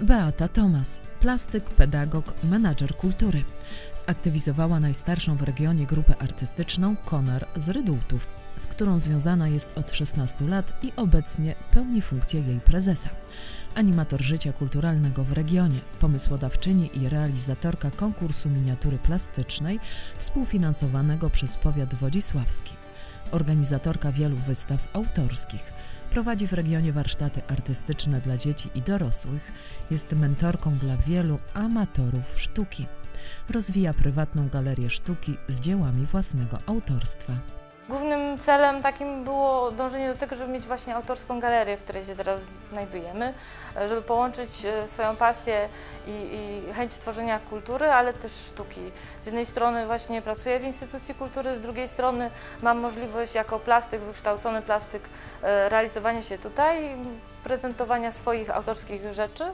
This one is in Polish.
Beata Tomas, plastyk, pedagog, menadżer kultury. Zaktywizowała najstarszą w regionie grupę artystyczną Konar z Rydultów, z którą związana jest od 16 lat i obecnie pełni funkcję jej prezesa. Animator życia kulturalnego w regionie, pomysłodawczyni i realizatorka konkursu miniatury plastycznej współfinansowanego przez powiat wodzisławski. Organizatorka wielu wystaw autorskich. Prowadzi w regionie warsztaty artystyczne dla dzieci i dorosłych. Jest mentorką dla wielu amatorów sztuki. Rozwija prywatną galerię sztuki z dziełami własnego autorstwa. Głównym celem takim było dążenie do tego, żeby mieć właśnie autorską galerię, w której się teraz znajdujemy, e, żeby połączyć e, swoją pasję i, i chęć tworzenia kultury, ale też sztuki. Z jednej strony właśnie pracuję w instytucji kultury, z drugiej strony mam możliwość jako plastyk, wykształcony plastyk, e, realizowania się tutaj, prezentowania swoich autorskich rzeczy.